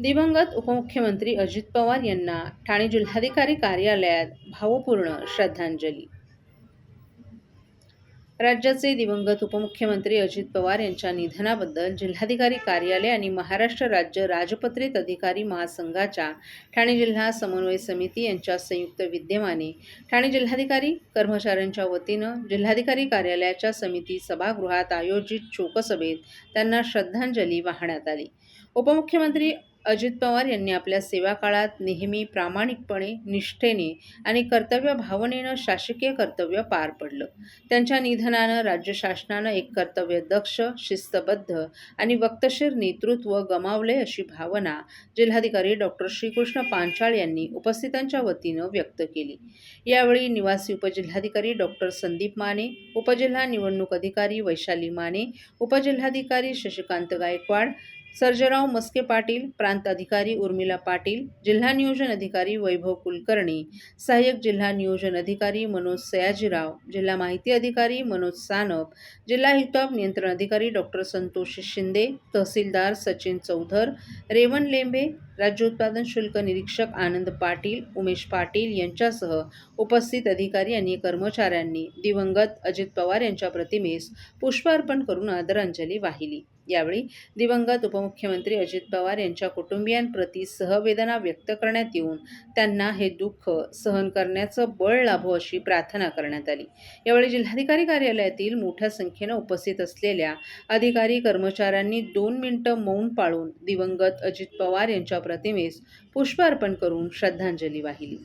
दिवंगत उपमुख्यमंत्री अजित पवार यांना ठाणे जिल्हाधिकारी कार्यालयात भावपूर्ण श्रद्धांजली. राज्याचे दिवंगत उपमुख्यमंत्री अजित पवार यांच्या निधनाबद्दल जिल्हाधिकारी कार्यालय आणि महाराष्ट्र राज्य राजपत्रित अधिकारी महासंघाच्या ठाणे जिल्हा समन्वय समिती यांच्या संयुक्त विद्यमाने ठाणे जिल्हाधिकारी कर्मचाऱ्यांच्या वतीनं जिल्हाधिकारी कार्यालयाच्या समिती सभागृहात आयोजित शोकसभेत त्यांना श्रद्धांजली वाहण्यात आली. उपमुख्यमंत्री अजित पवार यांनी आपल्या सेवा काळात नेहमी प्रामाणिकपणे निष्ठेने आणि कर्तव्य भावनेनं शासकीय कर्तव्य पार पडलं. त्यांच्या निधनानं राज्य शासनानं एक कर्तव्य दक्ष शिस्तबद्ध आणि वक्तशीर नेतृत्व गमावले अशी भावना जिल्हाधिकारी डॉक्टर श्रीकृष्ण पांचाळ यांनी उपस्थितांच्या वतीनं व्यक्त केली. यावेळी निवासी उपजिल्हाधिकारी डॉक्टर संदीप माने उपजिल्हा निवडणूक अधिकारी वैशाली माने उपजिल्हाधिकारी शशिकांत गायकवाड सर्जेराव मस्के पाटील प्रांत अधिकारी उर्मिला पाटील जिल्हा नियोजन अधिकारी वैभव कुलकर्णी सहाय्यक जिल्हा नियोजन अधिकारी मनोज सयाजीराव जिल्हा माहिती अधिकारी मनोज सानप जिल्हा हिताप नियंत्रण अधिकारी डॉक्टर संतोष शिंदे तहसीलदार सचिन चौधर रेवन लेंबे राज्य उत्पादन शुल्क निरीक्षक आनंद पाटील उमेश पाटील यांच्यासह उपस्थित अधिकारी आणि कर्मचाऱ्यांनी दिवंगत अजित पवार यांच्या प्रतिमेस पुष्प अर्पण करून आदरांजली वाहिली. यावेळी दिवंगत उपमुख्यमंत्री अजित पवार यांच्या कुटुंबियांप्रती सहवेदना व्यक्त करण्यात येऊन त्यांना हे दुःख सहन करण्याचं बळ लाभो अशी प्रार्थना करण्यात आली. यावेळी जिल्हाधिकारी कार्यालयातील मोठ्या संख्येनं उपस्थित असलेल्या अधिकारी कर्मचाऱ्यांनी दोन मिनिटं मौन पाळून दिवंगत अजित पवार यांच्या प्रतिमेस पुष्प अर्पण करून श्रद्धांजली वाहिली.